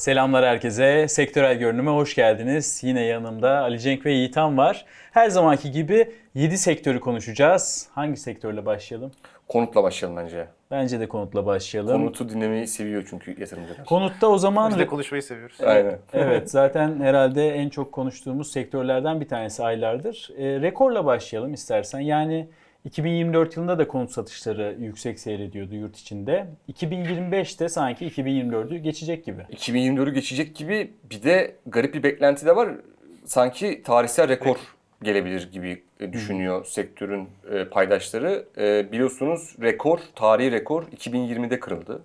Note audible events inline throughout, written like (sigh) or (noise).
Selamlar herkese. Sektörel görünüme hoş geldiniz. Yine yanımda Ali Cenk ve Yiğitan var. Her zamanki gibi 7 sektörü konuşacağız. Hangi sektörle başlayalım? Konutla başlayalım bence. Bence de konutla başlayalım. Konutu dinlemeyi seviyor çünkü yatırımcılar. Konutta o zaman Biz de konuşmayı seviyoruz. Aynen. evet zaten herhalde en çok konuştuğumuz sektörlerden bir tanesi aylardır. E, rekorla başlayalım istersen. Yani 2024 yılında da konut satışları yüksek seyrediyordu yurt içinde. 2025'te sanki 2024'ü geçecek gibi. 2024'ü geçecek gibi bir de garip bir beklenti de var. Sanki tarihsel rekor gelebilir gibi e, düşünüyor sektörün e, paydaşları. E, biliyorsunuz rekor, tarihi rekor 2020'de kırıldı.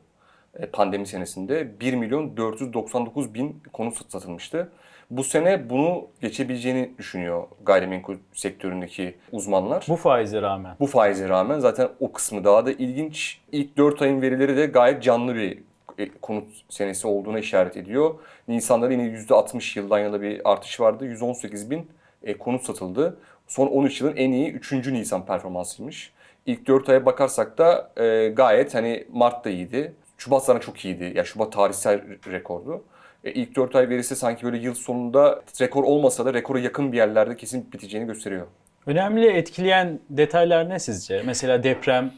E, pandemi senesinde 1 milyon 499 bin konut satılmıştı. Bu sene bunu geçebileceğini düşünüyor gayrimenkul sektöründeki uzmanlar. Bu faize rağmen. Bu faize rağmen zaten o kısmı daha da ilginç. İlk 4 ayın verileri de gayet canlı bir e, konut senesi olduğuna işaret ediyor. Nisan'da yine %60 yıldan yıla bir artış vardı. 118 bin e, konut satıldı. Son 13 yılın en iyi 3. Nisan performansıymış. İlk 4 aya bakarsak da gayet hani Mart da iyiydi. Şubat sana çok iyiydi. Ya Şubat tarihsel rekordu. E, ilk 4 ay verisi sanki böyle yıl sonunda rekor olmasa da rekora yakın bir yerlerde kesin biteceğini gösteriyor. Önemli etkileyen detaylar ne sizce? Mesela deprem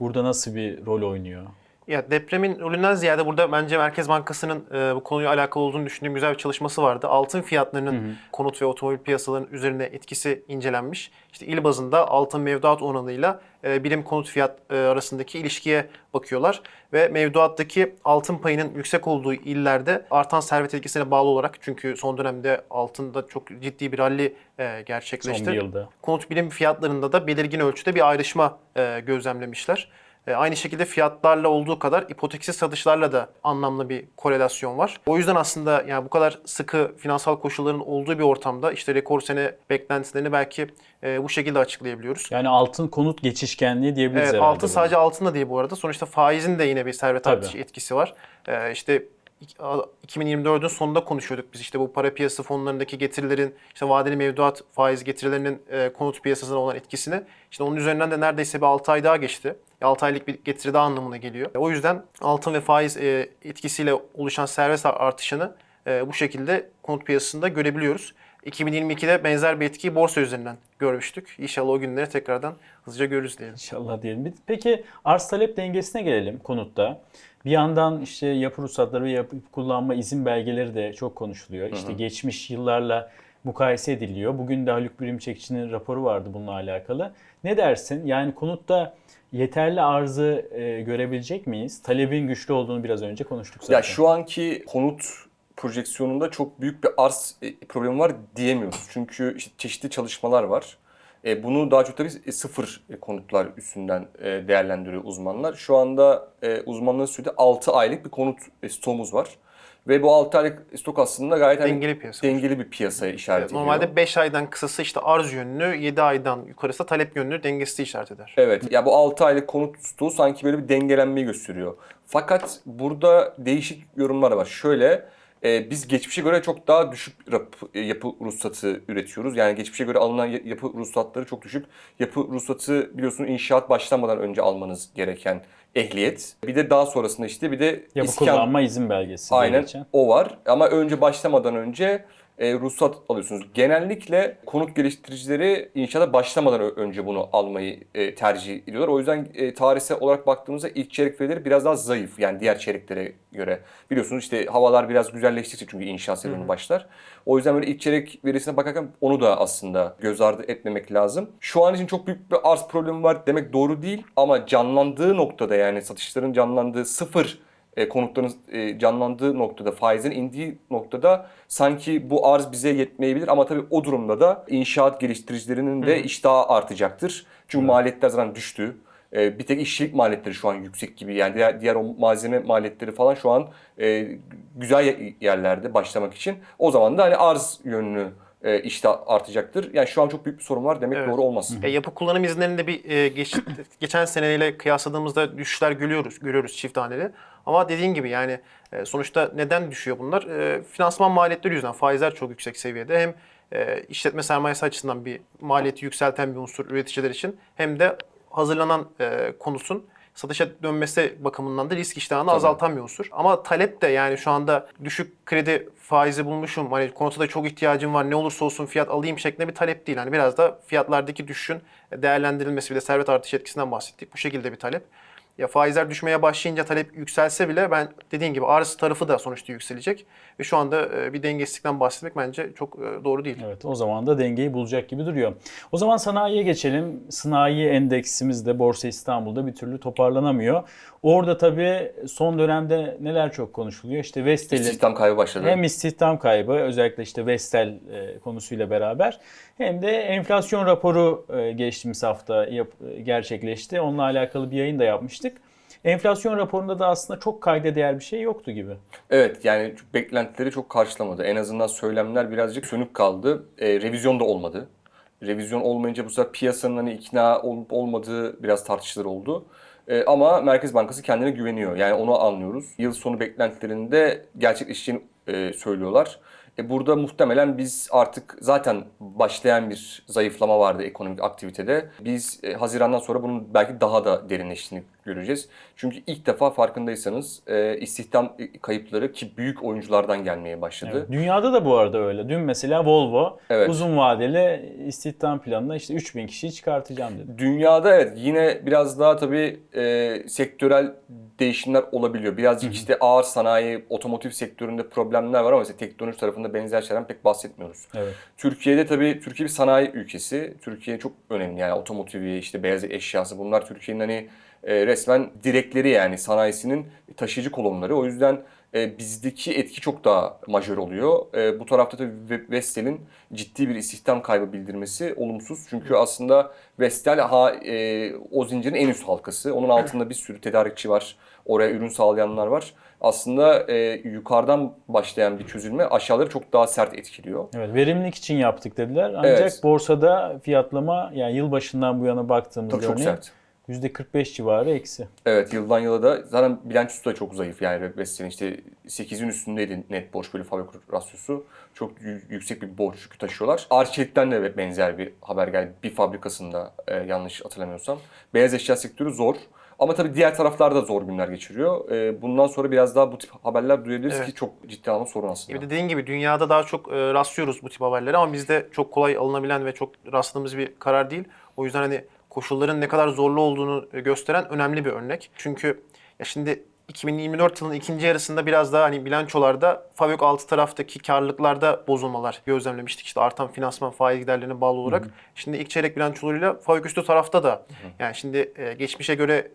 burada nasıl bir rol oynuyor? Ya depremin rolünden ziyade burada bence Merkez Bankası'nın e, bu konuyla alakalı olduğunu düşündüğüm güzel bir çalışması vardı. Altın fiyatlarının konut ve otomobil piyasalarının üzerine etkisi incelenmiş. İşte il bazında altın mevduat oranıyla e, birim konut fiyat e, arasındaki ilişkiye bakıyorlar. Ve mevduattaki altın payının yüksek olduğu illerde artan servet etkisine bağlı olarak çünkü son dönemde altında çok ciddi bir rally e, gerçekleşti. Son bir yılda. konut birim fiyatlarında da belirgin ölçüde bir ayrışma e, gözlemlemişler. E, aynı şekilde fiyatlarla olduğu kadar ipoteksiz satışlarla da anlamlı bir korelasyon var. O yüzden aslında yani bu kadar sıkı finansal koşulların olduğu bir ortamda işte rekor sene beklentilerini belki e, bu şekilde açıklayabiliyoruz. Yani altın konut geçişkenliği diyebiliriz Evet, herhalde. altın sadece altın da değil bu arada. Sonuçta faizin de yine bir servet artışı etkisi var. Ee, işte 2024'ün sonunda konuşuyorduk biz işte bu para piyasası fonlarındaki getirilerin işte vadeli mevduat faiz getirilerinin e, konut piyasasına olan etkisini işte onun üzerinden de neredeyse bir 6 ay daha geçti. 6 aylık bir getiri daha anlamına geliyor. O yüzden altın ve faiz e, etkisiyle oluşan servet artışını e, bu şekilde konut piyasasında görebiliyoruz. 2022'de benzer bir etkiyi borsa üzerinden görmüştük. İnşallah o günleri tekrardan hızlıca görürüz diyelim. İnşallah diyelim. Peki arz talep dengesine gelelim konutta. Bir yandan işte yapı ruhsatları ve yapı kullanma izin belgeleri de çok konuşuluyor. İşte geçmiş yıllarla mukayese ediliyor. Bugün de Haluk Birimçekçi'nin raporu vardı bununla alakalı. Ne dersin? Yani konutta yeterli arzı e, görebilecek miyiz? Talebin güçlü olduğunu biraz önce konuştuk zaten. Ya şu anki konut projeksiyonunda çok büyük bir arz e, problemi var diyemiyoruz. Çünkü işte çeşitli çalışmalar var. E, bunu daha çok tabii e, sıfır e, konutlar üstünden e, değerlendiriyor uzmanlar. Şu anda e, uzmanların söylediği 6 aylık bir konut e, stoğumuz var. Ve bu 6 aylık stok aslında gayet hani Dengeli piyasa. dengeli bir piyasaya işaret Evet, ediyor. normalde 5 aydan kısası işte arz yönlü, 7 aydan yukarısı da talep yönlü dengesi işaret eder. Evet. Ya bu 6 aylık konut stoğu sanki böyle bir dengelenmeyi gösteriyor. Fakat burada değişik yorumlar var. Şöyle e, biz geçmişe göre çok daha düşük rap- e, yapı ruhsatı üretiyoruz. Yani geçmişe göre alınan ya- yapı ruhsatları çok düşük. Yapı ruhsatı biliyorsunuz inşaat başlamadan önce almanız gereken ehliyet. Bir de daha sonrasında işte bir de Yapı iskan- kullanma izin belgesi Aynen o var ama önce başlamadan önce e, ruhsat alıyorsunuz. Genellikle konut geliştiricileri inşaata başlamadan önce bunu almayı e, tercih ediyorlar. O yüzden e, tarihsel olarak baktığımızda ilk çeyrek verileri biraz daha zayıf yani diğer çeyreklere göre. Biliyorsunuz işte havalar biraz güzelleştikçe çünkü inşaat sezonu başlar. O yüzden böyle ilk çeyrek verisine bakarken onu da aslında göz ardı etmemek lazım. Şu an için çok büyük bir arz problemi var demek doğru değil ama canlandığı noktada yani satışların canlandığı sıfır e, konutların e, canlandığı noktada, faizin indiği noktada sanki bu arz bize yetmeyebilir ama tabii o durumda da inşaat geliştiricilerinin de iştahı artacaktır. Çünkü maliyetler zaten düştü. E, bir tek işçilik maliyetleri şu an yüksek gibi yani diğer, diğer o malzeme maliyetleri falan şu an e, güzel ye- yerlerde başlamak için. O zaman da hani arz yönlü e, iştah artacaktır. Yani şu an çok büyük bir sorun var demek Evet. doğru olmaz. E, yapı kullanım izinlerinde bir e, geç, (laughs) geçen seneyle kıyasladığımızda düşüşler görüyoruz, görüyoruz çift haneli. Ama dediğin gibi yani e, sonuçta neden düşüyor bunlar? E, finansman maliyetleri yüzünden faizler çok yüksek seviyede. Hem e, işletme sermayesi açısından bir maliyeti yükselten bir unsur üreticiler için hem de hazırlanan e, konutun satışa dönmesi bakımından da risk iştahını azaltamıyorsun. Ama talep de yani şu anda düşük kredi faizi bulmuşum. Hani konuta da çok ihtiyacım var. Ne olursa olsun fiyat alayım şeklinde bir talep değil. Hani biraz da fiyatlardaki düşüşün değerlendirilmesi bir de servet artış etkisinden bahsettik. Bu şekilde bir talep. Ya faizler düşmeye başlayınca talep yükselse bile ben dediğin gibi arz tarafı da sonuçta yükselecek. Ve şu anda e, bir dengesizlikten bahsetmek bence çok e, doğru değil. Evet o zaman da dengeyi bulacak gibi duruyor. O zaman sanayiye geçelim. Sanayi endeksimiz de Borsa İstanbul'da bir türlü toparlanamıyor. Orada tabii son dönemde neler çok konuşuluyor. İşte Vestel'in İstihdam kaybı başladı. hem istihdam kaybı özellikle işte Vestel e, konusuyla beraber hem de enflasyon raporu e, geçtiğimiz hafta yap- e, gerçekleşti. Onunla alakalı bir yayın da yapmıştık. Enflasyon raporunda da aslında çok kayda değer bir şey yoktu gibi. Evet yani beklentileri çok karşılamadı. En azından söylemler birazcık sönük kaldı. E, revizyon da olmadı. Revizyon olmayınca bu sefer piyasanın hani ikna olup olmadığı biraz tartışılır oldu. E, ama Merkez Bankası kendine güveniyor. Yani onu anlıyoruz. Yıl sonu beklentilerinde gerçekleşeceğini e, söylüyorlar. E, burada muhtemelen biz artık zaten başlayan bir zayıflama vardı ekonomik aktivitede. Biz e, Haziran'dan sonra bunun belki daha da derinleştiğini göreceğiz. Çünkü ilk defa farkındaysanız e, istihdam kayıpları ki büyük oyunculardan gelmeye başladı. Evet. Dünyada da bu arada öyle. Dün mesela Volvo Evet. uzun vadeli istihdam planına işte 3000 kişiyi çıkartacağım dedi. Dünyada evet yine biraz daha tabii e, sektörel değişimler olabiliyor. Birazcık işte ağır sanayi, otomotiv sektöründe problemler var ama mesela teknoloji tarafında benzer şeylerden pek bahsetmiyoruz. Evet. Türkiye'de tabii Türkiye bir sanayi ülkesi. Türkiye çok önemli yani otomotivi, işte beyaz eşyası bunlar Türkiye'nin hani e, resmen direkleri yani sanayisinin taşıyıcı kolonları. O yüzden e, bizdeki etki çok daha majör oluyor. E, bu tarafta tabii Ve- Vestel'in ciddi bir istihdam kaybı bildirmesi olumsuz. Çünkü aslında Vestel ha, e, o zincirin en üst halkası. Onun altında bir sürü tedarikçi var. Oraya ürün sağlayanlar var. Aslında e, yukarıdan başlayan bir çözülme aşağıları çok daha sert etkiliyor. Evet, verimlilik için yaptık dediler. Ancak Evet. borsada fiyatlama yani yılbaşından bu yana baktığımızda Çok, çok örneğin sert. %45 civarı eksi. Evet yıldan yıla da zaten bilançosu da çok zayıf yani Vestel'in işte 8'in üstündeydi net borç bölü fabrik rasyosu. Çok yü- yüksek bir borç yükü taşıyorlar. Arçelik'ten de benzer bir haber geldi bir fabrikasında e, yanlış hatırlamıyorsam. Beyaz eşya sektörü zor. Ama tabii diğer taraflar da zor günler geçiriyor. E, bundan sonra biraz daha bu tip haberler duyabiliriz Evet. ki çok ciddi anlamda sorun aslında. Bir dediğin gibi dünyada daha çok e, rastlıyoruz bu tip haberlere ama bizde çok kolay alınabilen ve çok rastladığımız bir karar değil. O yüzden hani koşulların ne kadar zorlu olduğunu e, gösteren önemli bir örnek. Çünkü ya şimdi 2024 yılının ikinci yarısında biraz daha hani bilançolarda Fabrik altı taraftaki karlılıklarda bozulmalar gözlemlemiştik. İşte artan finansman faiz giderlerine bağlı olarak. Şimdi ilk çeyrek bilançolarıyla Fabrik üstü tarafta da yani şimdi e, geçmişe göre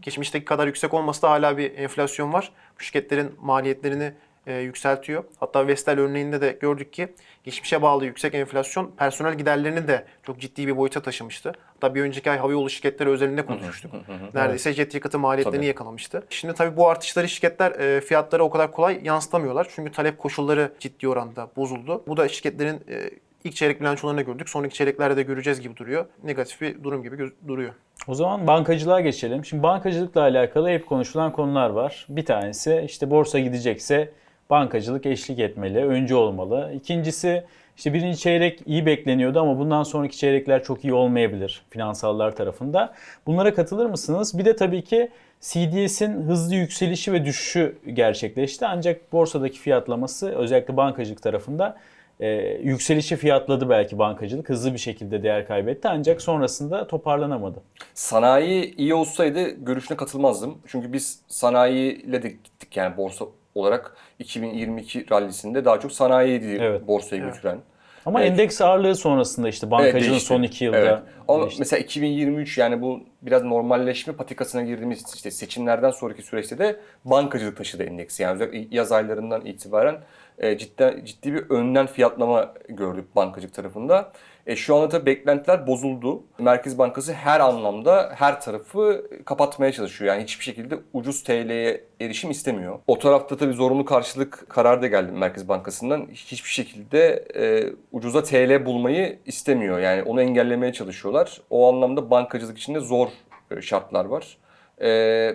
geçmişteki kadar yüksek olmasa da hala bir enflasyon var. Bu şirketlerin maliyetlerini e, yükseltiyor. Hatta Vestel örneğinde de gördük ki geçmişe bağlı yüksek enflasyon personel giderlerini de çok ciddi bir boyuta taşımıştı. Hatta bir önceki ay havayolu şirketleri özelinde konuşmuştuk. Neredeyse jet yakıtı maliyetlerini Tabii. yakalamıştı. Şimdi tabii bu artışları şirketler e, fiyatlara o kadar kolay yansıtamıyorlar. Çünkü talep koşulları ciddi oranda bozuldu. Bu da şirketlerin e, ilk çeyrek bilançolarında gördük. Sonraki çeyreklerde de göreceğiz gibi duruyor. Negatif bir durum gibi duruyor. O zaman bankacılığa geçelim. Şimdi bankacılıkla alakalı hep konuşulan konular var. Bir tanesi işte borsa gidecekse bankacılık eşlik etmeli, önce olmalı. İkincisi işte birinci çeyrek iyi bekleniyordu ama bundan sonraki çeyrekler çok iyi olmayabilir finansallar tarafında. Bunlara katılır mısınız? Bir de tabii ki CDS'in hızlı yükselişi ve düşüşü gerçekleşti. Ancak borsadaki fiyatlaması özellikle bankacılık tarafında e, yükselişi fiyatladı belki bankacılık. Hızlı bir şekilde değer kaybetti ancak sonrasında toparlanamadı. Sanayi iyi olsaydı görüşüne katılmazdım. Çünkü biz sanayiyle de gittik yani borsa olarak 2022 rallisinde daha çok sanayiydi Evet. borsaya Evet. götüren. Ama Evet. endeks ağırlığı sonrasında işte bankacılığın Evet, son iki yılda Evet. Ama değişti. mesela 2023 yani bu biraz normalleşme patikasına girdiğimiz işte seçimlerden sonraki süreçte de bankacılık taşıdı endeksi. Yani yaz aylarından itibaren e, cidden ciddi bir önden fiyatlama gördük bankacılık tarafında. E, şu anda tabii beklentiler bozuldu. Merkez Bankası her anlamda her tarafı kapatmaya çalışıyor. Yani hiçbir şekilde ucuz TL'ye erişim istemiyor. O tarafta tabii zorunlu karşılık kararı da geldi Merkez Bankası'ndan. Hiçbir şekilde e, ucuza TL bulmayı istemiyor. Yani onu engellemeye çalışıyorlar. O anlamda bankacılık içinde zor e, şartlar var. E,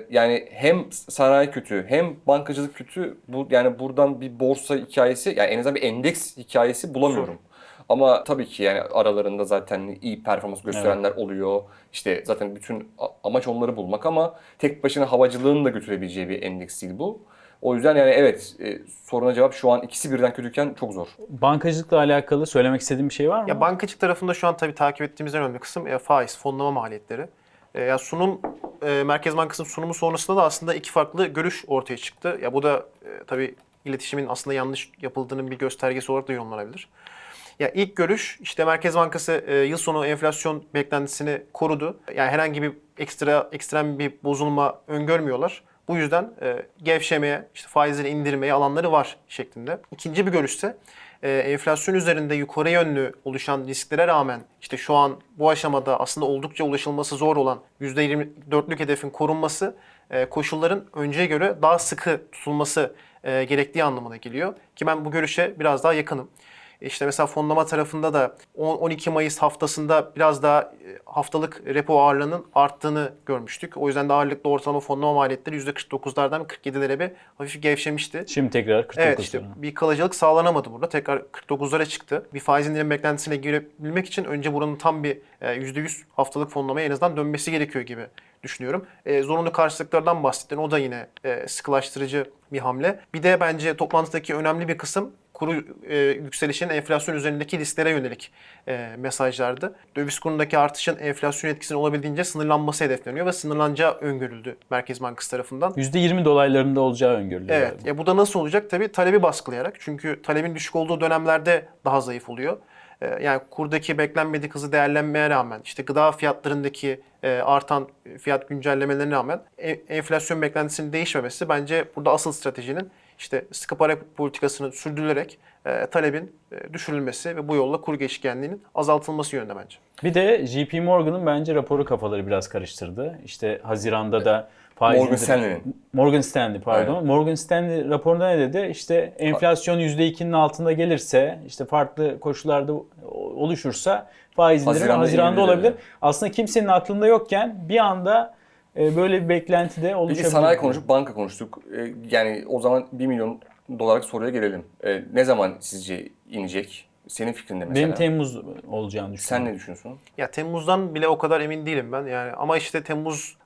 yani hem sanayi kötü hem bankacılık kötü. Bu yani buradan bir borsa hikayesi yani en azından bir endeks hikayesi bulamıyorum. Ama tabii ki yani aralarında zaten iyi performans gösterenler oluyor. İşte zaten bütün amaç onları bulmak ama tek başına havacılığın da götürebileceği bir endeks değil bu. O yüzden yani evet e, soruna cevap şu an ikisi birden kötüyken çok zor. Bankacılıkla alakalı söylemek istediğim bir şey var mı? Ya bankacılık tarafında şu an tabii takip ettiğimiz en önemli kısım e, faiz, fonlama maliyetleri. E, ya sunum e, Merkez Bankası'nın sunumu sonrasında da aslında iki farklı görüş ortaya çıktı. Ya bu da e, tabii iletişimin aslında yanlış yapıldığının bir göstergesi olarak da yorumlanabilir. Ya ilk görüş işte Merkez Bankası e, yıl sonu enflasyon beklentisini korudu. Yani herhangi bir ekstra ekstrem bir bozulma öngörmüyorlar. Bu yüzden e, gevşemeye, işte faizleri indirmeye alanları var şeklinde. İkinci bir görüşse e, enflasyon üzerinde yukarı yönlü oluşan risklere rağmen işte şu an bu aşamada aslında oldukça ulaşılması zor olan %24'lük hedefin korunması e, koşulların önceye göre daha sıkı tutulması e, gerektiği anlamına geliyor. Ki ben bu görüşe biraz daha yakınım. İşte mesela fonlama tarafında da 10 12 Mayıs haftasında biraz daha e, haftalık repo ağırlığının arttığını görmüştük. O yüzden de ağırlıklı ortalama fonlama maliyetleri %49'lardan 47'lere bir hafif gevşemişti. Şimdi tekrar 49 Evet işte bir kalıcılık sağlanamadı burada. Tekrar 49'lara çıktı. Bir faiz indirim beklentisine girebilmek için önce buranın tam bir e, %100 haftalık fonlamaya en azından dönmesi gerekiyor gibi düşünüyorum. E, zorunlu karşılıklardan bahsettin. O da yine e, sıkılaştırıcı bir hamle. Bir de bence toplantıdaki önemli bir kısım kuru e, yükselişin enflasyon üzerindeki risklere yönelik e, mesajlardı. Döviz kurundaki artışın enflasyon etkisinin olabildiğince sınırlanması hedefleniyor ve sınırlanacağı öngörüldü Merkez Bankası tarafından. %20 dolaylarında olacağı öngörülüyor. Evet. galiba. Ya bu da nasıl olacak? Tabii talebi baskılayarak. Çünkü talebin düşük olduğu dönemlerde daha zayıf oluyor. Ee, Yani kurdaki beklenmedik hızı değerlenmeye rağmen, işte gıda fiyatlarındaki e, artan fiyat güncellemelerine rağmen e- enflasyon beklentisinin değişmemesi bence burada asıl stratejinin işte sıkı para politikasını sürdürülerek e, talebin e, düşürülmesi ve bu yolla kur geçişkenliğinin azaltılması yönünde bence. Bir de JP Morgan'ın bence raporu kafaları biraz karıştırdı. İşte Haziran'da da faiz Morgan Stanley'nin. Morgan Stanley pardon. Aynen. Morgan Stanley raporunda ne dedi? İşte enflasyon %2'nin altında gelirse, işte farklı koşullarda oluşursa faiz indirimi Haziran'da Haziran'da olabilir. Aslında kimsenin aklında yokken bir anda e, böyle bir beklenti de Peki oluşabilir. sanayi konuşup banka konuştuk. E, Yani o zaman 1 milyon dolarlık soruya gelelim. E, Ne zaman sizce inecek? Senin fikrin ne mesela? Benim Temmuz olacağını düşünüyorum. Sen ne düşünüyorsun? Ya Temmuz'dan bile o kadar emin değilim ben. Yani ama işte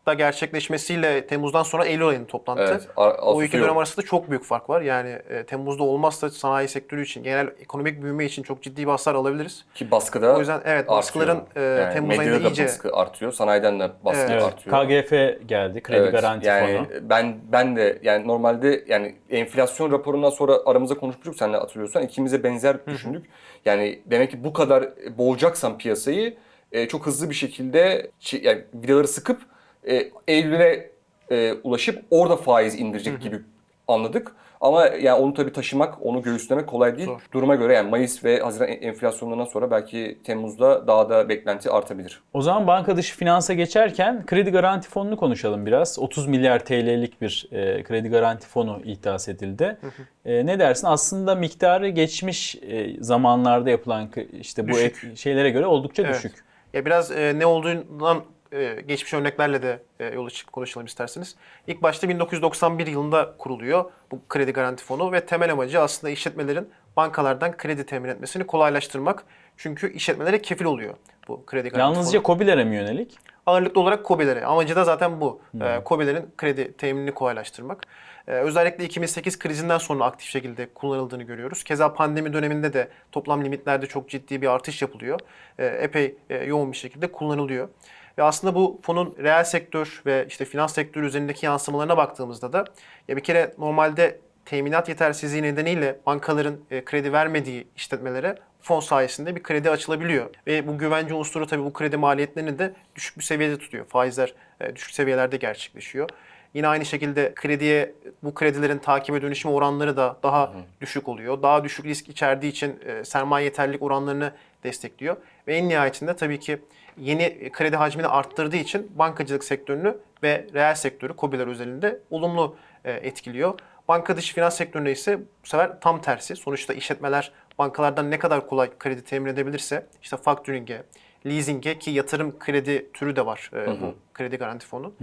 Temmuz'da gerçekleşmesiyle Temmuz'dan sonra Eylül ayının toplantısı. Evet. O iki dönem arasında çok büyük fark var. Yani e, Temmuz'da olmazsa sanayi sektörü için, genel ekonomik büyüme için çok ciddi bir hasar alabiliriz. Ki baskıda O yüzden evet baskıların e, Yani Temmuz ayında da iyice baskı artıyor. Sanayiden de baskı Evet. Evet, artıyor. KGF geldi, kredi Evet, garanti yani fonu. ben ben de yani normalde yani enflasyon raporundan sonra aramızda konuşmuştuk seninle hatırlıyorsan ikimize benzer düşündük. Yani demek ki bu kadar boğacaksan piyasayı e, çok hızlı bir şekilde çi- yani vidaları sıkıp e, Eylül'e e, ulaşıp orada faiz indirecek gibi anladık. Ama yani onu tabii taşımak, onu göğüslemek kolay değil. Zor. Duruma göre yani Mayıs ve Haziran enflasyonlarından sonra belki Temmuz'da daha da beklenti artabilir. O zaman banka dışı finansa geçerken kredi garanti fonunu konuşalım biraz. 30 milyar TL'lik bir e, kredi garanti fonu ihdas edildi. E, ne dersin? Aslında miktarı geçmiş e, zamanlarda yapılan işte bu Düşük. ek- şeylere göre oldukça Evet. düşük. Ya biraz e, ne olduğundan e, geçmiş örneklerle de e, yola çıkıp konuşalım isterseniz. İlk başta 1991 yılında kuruluyor bu kredi garanti fonu ve temel amacı aslında işletmelerin bankalardan kredi temin etmesini kolaylaştırmak. Çünkü işletmelere kefil oluyor bu kredi garanti Yalnızca fonu. COBİ'lere mi yönelik? Ağırlıklı olarak KOBİ'lere. Amacı da zaten bu. E, KOBİ'lerin kredi teminini kolaylaştırmak. E, özellikle 2008 krizinden sonra aktif şekilde kullanıldığını görüyoruz. Keza pandemi döneminde de toplam limitlerde çok ciddi bir artış yapılıyor. E, epey e, yoğun bir şekilde kullanılıyor. Ve aslında bu fonun reel sektör ve işte finans sektörü üzerindeki yansımalarına baktığımızda da ya bir kere normalde teminat yetersizliği nedeniyle bankaların e, kredi vermediği işletmelere fon sayesinde bir kredi açılabiliyor. Ve bu güvence unsuru tabii bu kredi maliyetlerini de düşük bir seviyede tutuyor. Faizler e, düşük seviyelerde gerçekleşiyor. Yine aynı şekilde krediye bu kredilerin takibe dönüşüm oranları da daha düşük oluyor. Daha düşük risk içerdiği için e, sermaye yeterlilik oranlarını destekliyor. Ve en nihayetinde tabii ki yeni kredi hacmini arttırdığı için bankacılık sektörünü ve reel sektörü KOBİ'ler özelinde olumlu e, etkiliyor. Banka dışı finans sektöründe ise bu sefer tam tersi. Sonuçta işletmeler bankalardan ne kadar kolay kredi temin edebilirse işte factoring'e, leasing'e ki yatırım kredi türü de var e, bu kredi garanti fonu.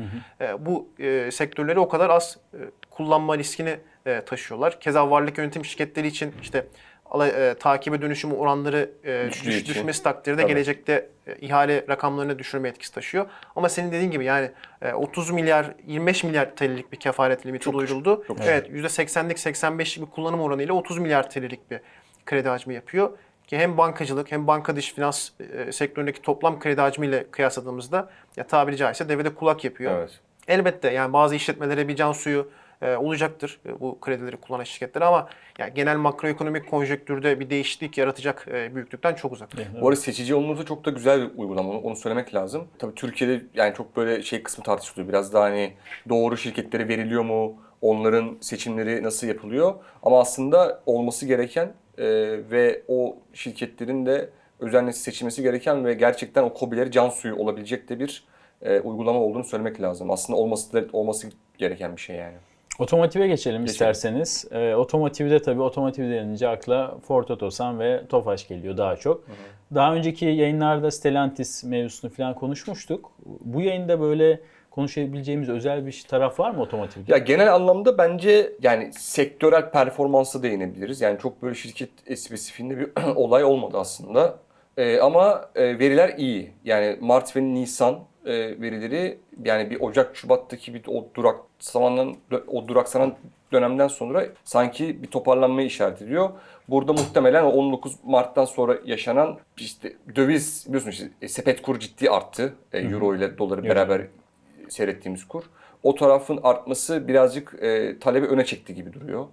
E, bu e, sektörleri o kadar az e, kullanma riskini e, taşıyorlar. Keza varlık yönetim şirketleri için işte e, takibe dönüşüm oranları e, Düştüğü düş- için. düşmesi takdirde Tabii. gelecekte e, ihale rakamlarını düşürme etkisi taşıyor. Ama senin dediğin gibi yani e, 30 milyar 25 milyar TL'lik bir kefaret limiti Çok duyuruldu. çok evet %80'lik 85'lik bir kullanım oranıyla 30 milyar TL'lik bir kredi hacmi yapıyor. Ki hem bankacılık hem banka dışı finans e, sektöründeki toplam kredi hacmiyle kıyasladığımızda ya tabiri caizse devede kulak yapıyor. Evet. Elbette yani bazı işletmelere bir can suyu e, olacaktır e, bu kredileri kullanan şirketler ama yani genel makroekonomik konjonktürde bir değişiklik yaratacak e, büyüklükten çok uzak. Bu arada seçici olunursa çok da güzel bir uygulama. Onu, onu söylemek lazım. Tabii Türkiye'de yani çok böyle şey kısmı tartışılıyor. Biraz daha hani doğru şirketlere veriliyor mu? Onların seçimleri nasıl yapılıyor? Ama aslında olması gereken e, ve o şirketlerin de özenle seçilmesi gereken ve gerçekten o kobileri can suyu olabilecek de bir e, uygulama olduğunu söylemek lazım. Aslında olması da, olması gereken bir şey yani. Otomotive geçelim, isterseniz. Ee, otomotivde tabii otomotiv denince akla Ford Otosan ve Tofaş geliyor daha çok. Daha önceki yayınlarda Stellantis mevzusunu falan konuşmuştuk. Bu yayında böyle konuşabileceğimiz özel bir taraf var mı otomotivde? Ya genel anlamda bence yani sektörel performansa değinebiliriz. Yani çok böyle şirket spesifiğinde bir (clears throat) olay olmadı aslında. Ee, ama e, veriler iyi. Yani Mart ve Nisan e, verileri yani bir Ocak Şubat'taki bir o duraksamanın o duraksanan dönemden sonra sanki bir toparlanmayı işaret ediyor. Burada muhtemelen o 19 Mart'tan sonra yaşanan işte döviz biliyorsunuz işte, e, sepet kuru ciddi arttı. E, Euro ile doları Evet. beraber seyrettiğimiz kur. O tarafın artması birazcık e, talebi öne çekti gibi duruyor.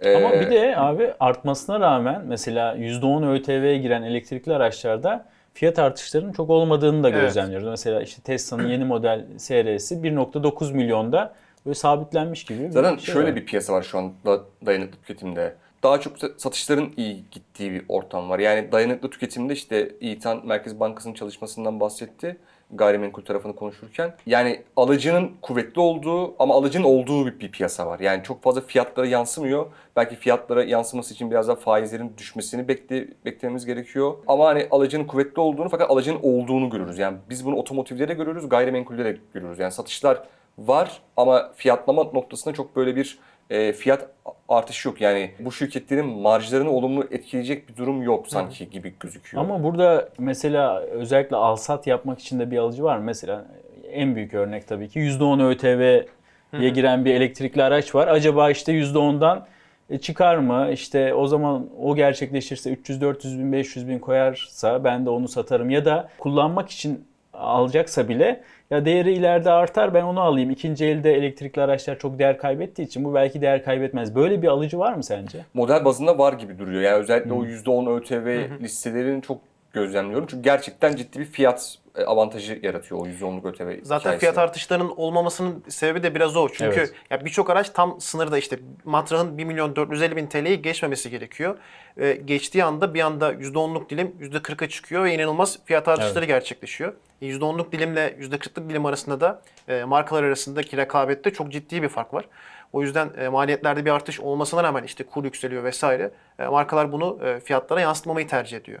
E, Ama bir de abi artmasına rağmen mesela %10 ÖTV'ye giren elektrikli araçlarda fiyat artışlarının çok olmadığını da Evet. gözlemliyoruz. Mesela işte Tesla'nın yeni model SR'si 1.9 milyonda böyle sabitlenmiş gibi bir Zaten şey şöyle var. bir piyasa var şu anda dayanıklı tüketimde. Daha çok sa- satışların iyi gittiği bir ortam var. Yani dayanıklı tüketimde işte İTAN Merkez Bankası'nın çalışmasından bahsetti gayrimenkul tarafını konuşurken. Yani alıcının kuvvetli olduğu ama alıcının olduğu bir, bir piyasa var. Yani çok fazla fiyatlara yansımıyor. Belki fiyatlara yansıması için biraz daha faizlerin düşmesini bekle, beklememiz gerekiyor. Ama hani alıcının kuvvetli olduğunu fakat alıcının olduğunu görürüz. Yani biz bunu otomotivde de görüyoruz, gayrimenkulde de görüyoruz. Yani satışlar var ama fiyatlama noktasında çok böyle bir e, fiyat artışı yok. Yani bu şirketlerin marjlarını olumlu etkileyecek bir durum yok sanki gibi gözüküyor. Ama burada mesela özellikle alsat yapmak için de bir alıcı var mı? Mesela en büyük örnek tabii ki %10 ÖTV'ye giren bir elektrikli araç var. Acaba işte %10'dan e, çıkar mı? İşte o zaman o gerçekleşirse 300, 400 bin, 500 bin koyarsa ben de onu satarım. Ya da kullanmak için alacaksa bile ya değeri ileride artar ben onu alayım. İkinci elde elektrikli araçlar çok değer kaybettiği için bu belki değer kaybetmez. Böyle bir alıcı var mı sence? model bazında var gibi duruyor. Yani özellikle o %10 ÖTV listelerini çok gözlemliyorum. Çünkü gerçekten ciddi bir fiyat e, avantajı yaratıyor o %10'luk ÖTV Zaten hikayesi. fiyat artışlarının olmamasının sebebi de biraz o. Çünkü Evet. ya birçok araç tam sınırda işte matrahın 1 milyon 450 bin TL'yi geçmemesi gerekiyor. Ee, geçtiği anda bir anda %10'luk dilim %40'a çıkıyor ve inanılmaz fiyat artışları gerçekleşiyor. E, %10'luk dilimle %40'lık dilim arasında da e, markalar arasındaki rekabette çok ciddi bir fark var. O yüzden e, maliyetlerde bir artış olmasına rağmen işte kur yükseliyor vesaire. E, markalar bunu e, fiyatlara yansıtmamayı tercih ediyor.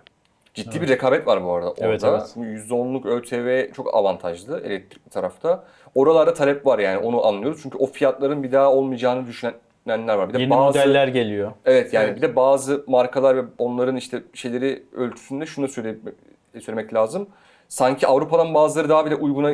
Ciddi bir rekabet var bu arada orada. Evet, evet. %10'luk ÖTV çok avantajlı elektrikli tarafta. Oralarda talep var yani onu anlıyoruz. Çünkü o fiyatların bir daha olmayacağını düşünenler var. Bir de Yeni bazı modeller geliyor. Evet yani Evet. bir de bazı markalar ve onların işte şeyleri ölçüsünde şunu söyle, söylemek lazım. Sanki Avrupa'dan bazıları daha bile uyguna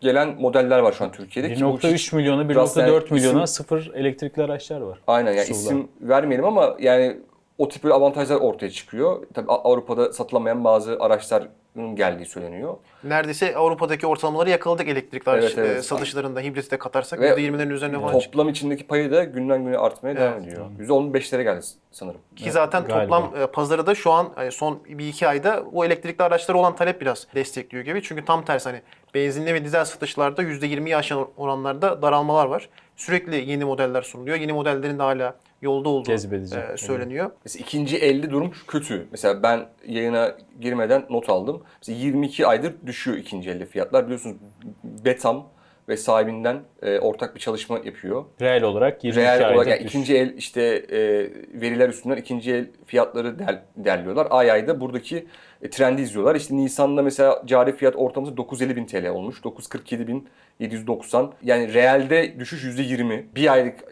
gelen modeller var şu an Türkiye'de. ki bu hiç- 1.3 milyona, biraz yani 1.4 milyona sıfır elektrikli araçlar var. Aynen yani isim vermeyelim ama yani o tip böyle avantajlar ortaya çıkıyor. Tabii Avrupa'da satılamayan bazı araçların geldiği söyleniyor. Neredeyse Avrupa'daki ortalamaları yakaladık elektrikli araç Evet, evet. e, satışlarında hibriti de katarsak Ve %20'lerin üzerine falan. Toplam içindeki payı da günden güne artmaya devam Evet. ediyor. %15'lere geldi sanırım. Ki zaten Galiba. toplam e, pazarı da şu an hani son bir iki ayda o elektrikli araçlara olan talep biraz destekliyor gibi. Çünkü tam tersi hani benzinli ve dizel satışlarda %20'yi aşan oranlarda daralmalar var. Sürekli yeni modeller sunuluyor. Yeni modellerin de hala yolda olduğu e, söyleniyor. Mesela ikinci elde durum kötü. Mesela ben yayına girmeden not aldım. Mesela 22 aydır düşüyor ikinci elde fiyatlar. Biliyorsunuz Betam ve sahibinden e, ortak bir çalışma yapıyor. Reel olarak 22 Reel ayda olarak yani ikinci el işte e, veriler üstünden ikinci el fiyatları der, derliyorlar. Ay ayda buradaki e, trendi izliyorlar. İşte Nisan'da mesela cari fiyat ortalaması 950 bin TL olmuş. 947 bin 790. Yani reelde düşüş %20. Bir aylık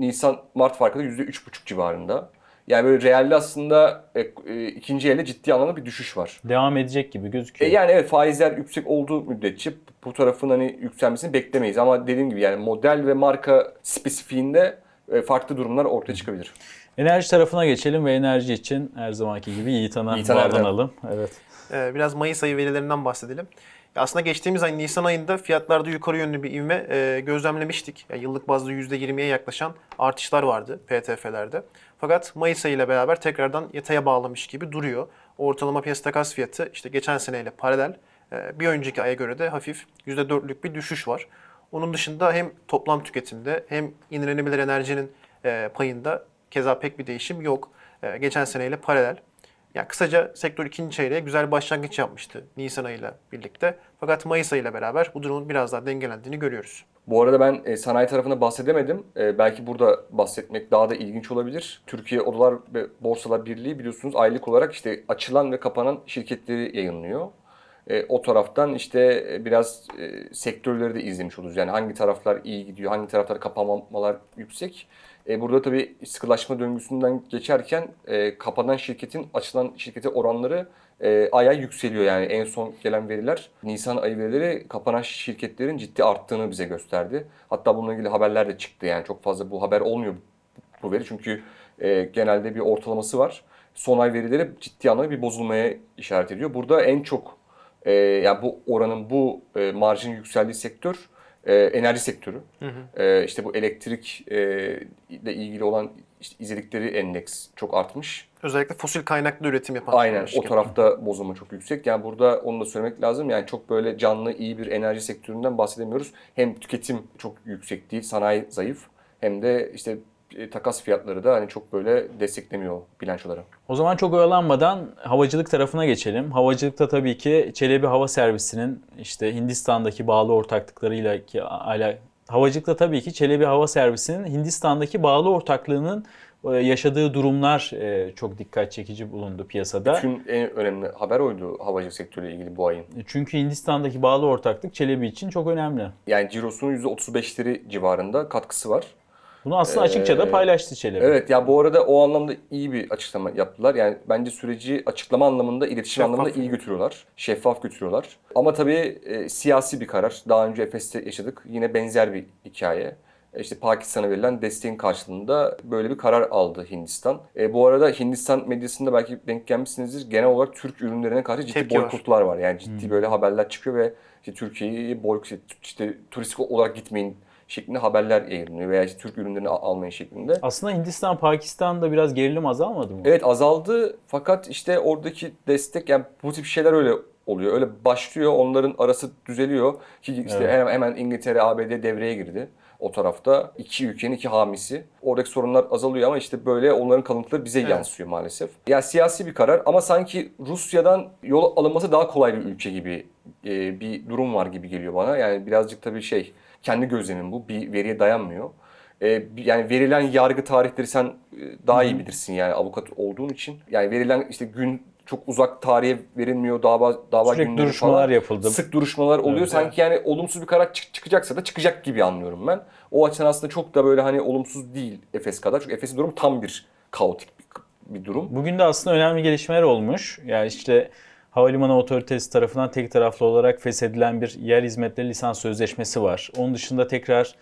Nisan Mart farkı da %3,5 civarında. Yani böyle realde aslında e, e, ikinci elde ciddi anlamda bir düşüş var. Devam edecek gibi E, gözüküyor. yani evet faizler yüksek olduğu müddetçe bu tarafın hani yükselmesini beklemeyiz. Ama dediğim gibi yani model ve marka spesifiğinde e, farklı durumlar ortaya çıkabilir. Enerji tarafına geçelim ve enerji için her zamanki gibi Yiğitan Erdem. bağlanalım. Evet. Ee, biraz Mayıs ayı verilerinden bahsedelim. Aslında geçtiğimiz ay Nisan ayında fiyatlarda yukarı yönlü bir ivme e, gözlemlemiştik. Ya yıllık bazda %20'ye yaklaşan artışlar vardı PTF'lerde. Fakat Mayıs ayı ile beraber tekrardan yataya bağlamış gibi duruyor. Ortalama piyasa takas fiyatı işte geçen seneyle paralel. e, bir önceki aya göre de hafif %4'lük bir düşüş var. Onun dışında hem toplam tüketimde hem yenilenebilir enerjinin e, payında keza pek bir değişim yok. Geçen seneyle paralel. Yani kısaca sektör ikinci çeyreğe güzel bir başlangıç yapmıştı Nisan ayıyla birlikte. Fakat Mayıs ayıyla beraber bu durumun biraz daha dengelendiğini görüyoruz. Bu arada ben e, sanayi tarafında bahsedemedim. E, belki burada bahsetmek daha da ilginç olabilir. Türkiye Odalar ve Borsalar Birliği biliyorsunuz aylık olarak işte açılan ve kapanan şirketleri yayınlıyor. E, o taraftan işte e, biraz e, sektörleri de izlemiş oluruz. Yani hangi taraflar iyi gidiyor, hangi taraflar kapanmalar yüksek. E, burada tabii sıkılaşma döngüsünden geçerken e, kapanan şirketin açılan şirkete oranları e, ay ay yükseliyor. Yani en son gelen veriler Nisan ayı verileri kapanan şirketlerin ciddi arttığını bize gösterdi. Hatta bununla ilgili haberler de çıktı. Yani çok fazla bu haber olmuyor bu veri çünkü e, genelde bir ortalaması var. Son ay verileri ciddi anlamda bir bozulmaya işaret ediyor. Burada en çok e, yani bu oranın bu e, marjın yükseldiği sektör e, enerji sektörü. E, işte bu elektrik e, ile ilgili olan işte izledikleri endeks çok artmış. Özellikle fosil kaynaklı üretim yapan Aynen o tarafta bozulma çok yüksek. Yani burada onu da söylemek lazım. Yani çok böyle canlı iyi bir enerji sektöründen bahsedemiyoruz. Hem tüketim çok yüksek değil, sanayi zayıf. Hem de işte takas fiyatları da hani çok böyle desteklemiyor bilançoları. O zaman çok oyalanmadan havacılık tarafına geçelim. Havacılıkta tabii ki Çelebi Hava Servisi'nin işte Hindistan'daki bağlı ortaklıklarıyla ki ala havacılıkta tabii ki Çelebi Hava Servisi'nin Hindistan'daki bağlı ortaklığının e, yaşadığı durumlar e, çok dikkat çekici bulundu piyasada. Bütün en önemli haber oydu havacılık sektörüyle ilgili bu ayın. Çünkü Hindistan'daki bağlı ortaklık Çelebi için çok önemli. Yani cirosunun %35'leri civarında katkısı var. Bunu aslında açıkça da Ee, paylaştı Çelebi. Evet ya bu arada o anlamda iyi bir açıklama yaptılar. Yani bence süreci açıklama anlamında, iletişim Şeffaf. anlamında iyi götürüyorlar. Şeffaf götürüyorlar. Ama tabii e, siyasi bir karar. Daha önce Efes'te yaşadık. Yine benzer bir hikaye. E, İşte Pakistan'a verilen desteğin karşılığında böyle bir karar aldı Hindistan. E, bu arada Hindistan medyasında belki denk gelmişsinizdir. Genel olarak Türk ürünlerine karşı ciddi Tepki var. boykotlar var. Yani ciddi böyle haberler çıkıyor ve işte Türkiye'yi boykot, işte turistik olarak gitmeyin şeklinde haberler yayınlanıyor veya işte Türk ürünlerini al- almayın şeklinde. Aslında Hindistan, Pakistan'da biraz gerilim azalmadı mı? Evet azaldı fakat işte oradaki destek yani bu tip şeyler öyle oluyor. Öyle başlıyor onların arası düzeliyor ki işte Evet. hemen, hemen İngiltere, ABD devreye girdi. O tarafta iki ülkenin iki hamisi. Oradaki sorunlar azalıyor ama işte böyle onların kalıntıları bize Evet. yansıyor maalesef. Yani siyasi bir karar ama sanki Rusya'dan yol alınması daha kolay bir ülke gibi e, bir durum var gibi geliyor bana. Yani birazcık tabii şey kendi gözlemim bu. Bir veriye dayanmıyor. E, yani verilen yargı tarihleri sen e, daha iyi bilirsin yani avukat olduğun için. Yani verilen işte gün çok uzak tarihe verilmiyor dava dava Sürekli günleri duruşmalar falan. yapıldı. Sık duruşmalar oluyor. Evet. Sanki yani olumsuz bir karar çık- çıkacaksa da çıkacak gibi anlıyorum ben. O açıdan aslında çok da böyle hani olumsuz değil Efes kadar. Çünkü Efes'in durum tam bir kaotik bir, bir durum. Bugün de aslında önemli gelişmeler olmuş. Yani işte Havalimanı Otoritesi tarafından tek taraflı olarak feshedilen bir yer hizmetleri lisans sözleşmesi var. Onun dışında tekrar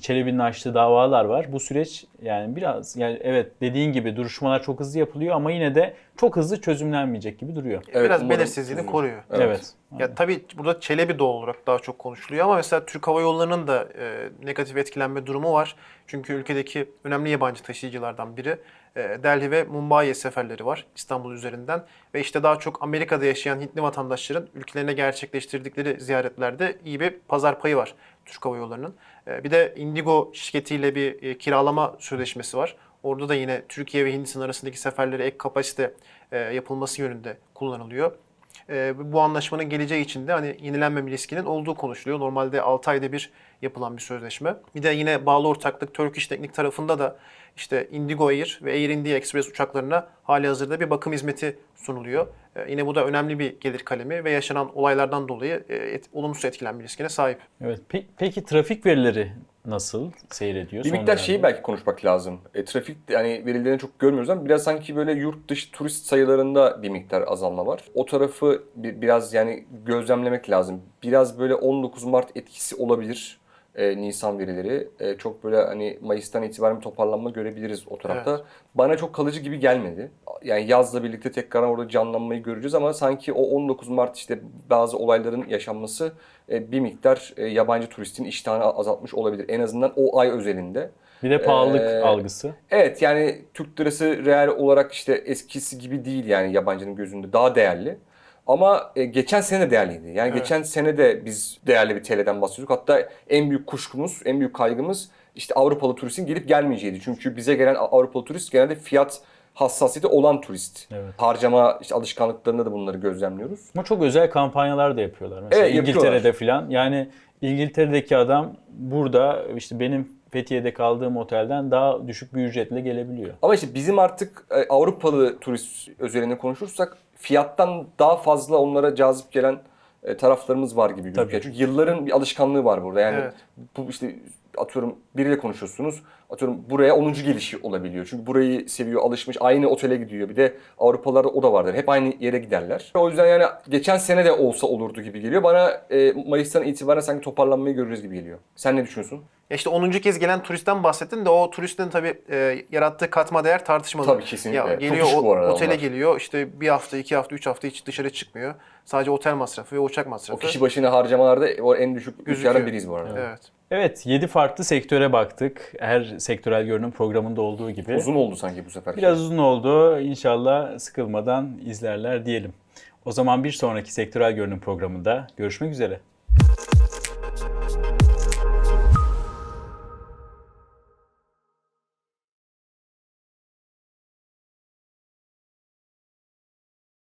Çelebi'nin açtığı davalar var. Bu süreç yani biraz yani evet dediğin gibi duruşmalar çok hızlı yapılıyor ama yine de çok hızlı çözümlenmeyecek gibi duruyor. Evet, Biraz belirsizliğini çözülür. koruyor. Evet. Ya tabii burada Çelebi doğal olarak daha çok konuşuluyor ama mesela Türk Hava Yolları'nın da e, negatif etkilenme durumu var. Çünkü ülkedeki önemli yabancı taşıyıcılardan biri Delhi ve Mumbai seferleri var İstanbul üzerinden ve işte daha çok Amerika'da yaşayan Hintli vatandaşların ülkelerine gerçekleştirdikleri ziyaretlerde iyi bir pazar payı var Türk Hava Yolları'nın. E, bir de Indigo şirketiyle bir e, kiralama sözleşmesi var. Orada da yine Türkiye ve Hindistan arasındaki seferlere ek kapasite e, yapılması yönünde kullanılıyor. E, bu anlaşmanın geleceği için de hani yenilenmeme riskinin olduğu konuşuluyor. Normalde 6 ayda bir yapılan bir sözleşme. Bir de yine bağlı ortaklık Turkish Teknik tarafında da işte Indigo Air ve Air India Express uçaklarına hali hazırda bir bakım hizmeti sunuluyor. E, yine bu da önemli bir gelir kalemi ve yaşanan olaylardan dolayı e, et- olumsuz etkilenme riskine sahip. Evet. Pe- peki trafik verileri nasıl seyrediyor? Bir miktar şeyi belki konuşmak lazım. E, trafik yani verilerini çok görmüyoruz ama biraz sanki böyle yurt dışı turist sayılarında bir miktar azalma var. O tarafı bir, biraz yani gözlemlemek lazım. Biraz böyle 19 Mart etkisi olabilir. E, Nisan verileri. E, çok böyle hani Mayıs'tan itibaren bir toparlanma görebiliriz o tarafta. Bana çok kalıcı gibi gelmedi. Yani yazla birlikte tekrar orada canlanmayı göreceğiz ama sanki o 19 Mart işte bazı olayların yaşanması e, bir miktar e, yabancı turistin iştahını azaltmış olabilir. En azından o ay özelinde. Bir de pahalılık Ee, algısı. Evet yani Türk lirası reel olarak işte eskisi gibi değil yani yabancının gözünde daha değerli. Ama e, geçen sene de değerliydi. Yani Evet. geçen sene de biz değerli bir TL'den bahsediyorduk. Hatta en büyük kuşkumuz, en büyük kaygımız işte Avrupalı turistin gelip gelmeyeceğiydi. Çünkü bize gelen Avrupalı turist genelde fiyat hassasiyeti olan turist. Evet. Harcama işte alışkanlıklarında da bunları gözlemliyoruz. Ama çok özel kampanyalar da yapıyorlar. Mesela Evet. İngiltere'de falan. Yani İngiltere'deki adam burada işte benim Fethiye'de kaldığım otelden daha düşük bir ücretle gelebiliyor. Ama işte bizim artık e, Avrupalı turist özelinde konuşursak fiyattan daha fazla onlara cazip gelen e, taraflarımız var gibi gözüküyor. Tabii. Çünkü yılların bir alışkanlığı var burada. Yani Evet. bu işte atıyorum biriyle konuşuyorsunuz. Atıyorum buraya 10. gelişi olabiliyor. Çünkü burayı seviyor, alışmış, aynı otele gidiyor. Bir de Avrupalılarda o da vardır. Hep aynı yere giderler. O yüzden yani geçen sene de olsa olurdu gibi geliyor. Bana e, Mayıs'tan itibaren sanki toparlanmayı görürüz gibi geliyor. Sen ne düşünüyorsun? Ya işte 10. kez gelen turistten bahsettin de o turistin tabii e, yarattığı katma değer tartışmalı. Tabii, kesinlikle. Ya geliyor o- otele onlar. geliyor işte bir hafta, iki hafta, üç hafta hiç dışarı çıkmıyor. Sadece otel masrafı ve uçak O masrafı. kişi başına harcamalarda o en düşük üçlerden biriyiz bu arada. Evet. Evet 7 farklı sektöre baktık. Her sektörel görünüm programında olduğu gibi. Uzun oldu sanki bu sefer. Biraz uzun oldu. İnşallah sıkılmadan izlerler diyelim. O zaman bir sonraki sektörel görünüm programında görüşmek üzere.